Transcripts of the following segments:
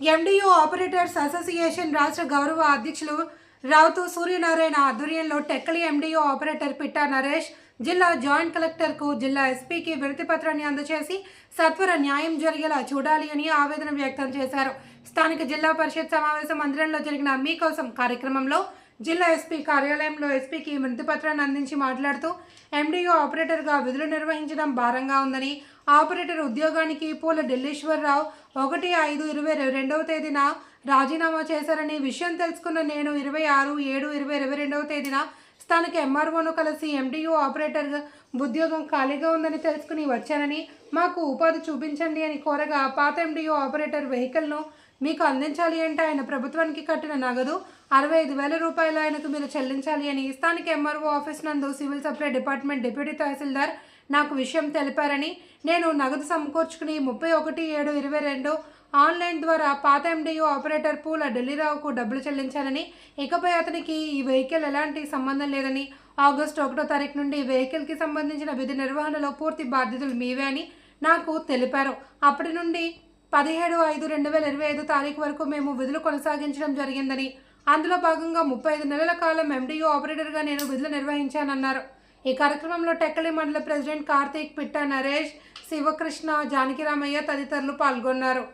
MDU operators association రాష్ట్ర గౌరవ అధ్యక్షులు రావుతూ సూర్యనారాయణ ఆధ్వర్యంలో టెక్కలి ఎండియు ఆపరేటర్ పిట్టా నరేష్ జిల్లా జాయింట్ కలెక్టర్కు జిల్లా ఎస్పీకి వినతిపత్రాన్ని అందజేసి సత్వర న్యాయం జరిగేలా చూడాలి అని ఆవేదన వ్యక్తం చేశారు. స్థానిక జిల్లా పరిషత్ సమావేశ మందిరంలో జరిగిన మీకోసం కార్యక్రమంలో జిల్లా ఎస్పీ కార్యాలయంలో ఎస్పీకి వినతి పత్రాన్ని అందించి మాట్లాడుతూ ఎండిఓ ఆపరేటర్గా విధులు నిర్వహించడం భారంగా ఉందని ఆపరేటర్ ఉద్యోగానికి పూల ఢిల్లీశ్వరరావు ఒకటి ఐదు ఇరవై రెండవ తేదీన రాజీనామా చేశారని విషయం తెలుసుకున్న నేను ఇరవై ఆరు ఏడు ఇరవై ఇరవై రెండవ తేదీన స్థానిక ఎంఆర్ఓను కలిసి ఎండియు ఆపరేటర్ ఉద్యోగం ఖాళీగా ఉందని తెలుసుకుని వచ్చానని మాకు ఉపాధి చూపించండి అని కోరగా పాత ఎండియు ఆపరేటర్ వెహికల్ను మీకు అందించాలి అంటే ఆయన ప్రభుత్వానికి కట్టిన నగదు అరవై ఐదు వేల రూపాయలు ఆయనకు మీరు చెల్లించాలి అని స్థానిక ఎంఆర్ఓ ఆఫీస్ నందు civil supply department deputy tahsildar నాకు విషయం తెలిపారని నేను నగదు సమకూర్చుకుని ముప్పై ఒకటి ఏడు ఇరవై రెండు ఆన్లైన్ ద్వారా పాత ఎండియు ఆపరేటర్ పూల ఢిల్లీరావుకు డబ్బులు చెల్లించాలని ఇకపై అతనికి ఈ వెహికల్ ఎలాంటి సంబంధం లేదని ఆగస్టు ఒకటో తారీఖు నుండి ఈ వెహికల్కి సంబంధించిన విధి నిర్వహణలో పూర్తి బాధ్యతలు మీవే అని నాకు తెలిపారు. అప్పటి నుండి పదిహేడు ఐదు రెండు వేల ఇరవై ఐదు తారీఖు వరకు మేము విధులు కొనసాగించడం జరిగిందని. అందులో భాగంగా ముప్పై ఐదు నెలల కాలం ఎండియు ఆపరేటర్గా నేను విధులు నిర్వహించానన్నారు. ఈ కార్యక్రమంలో టెక్కలి మండల ప్రెసిడెంట్ కార్తీక్ పిట్ట నరేష్ శివకృష్ణ జానకిరామయ్య తదితరులు పాల్గొన్నారు.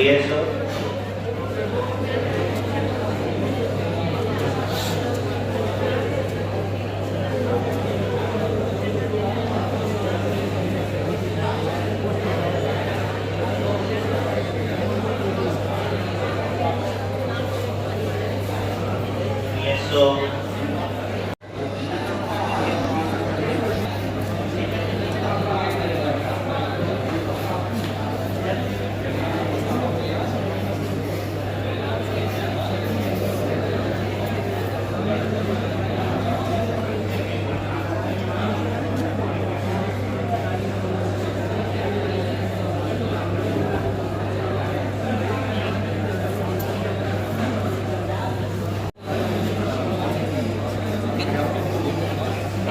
pienso. Pienso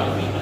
Amén.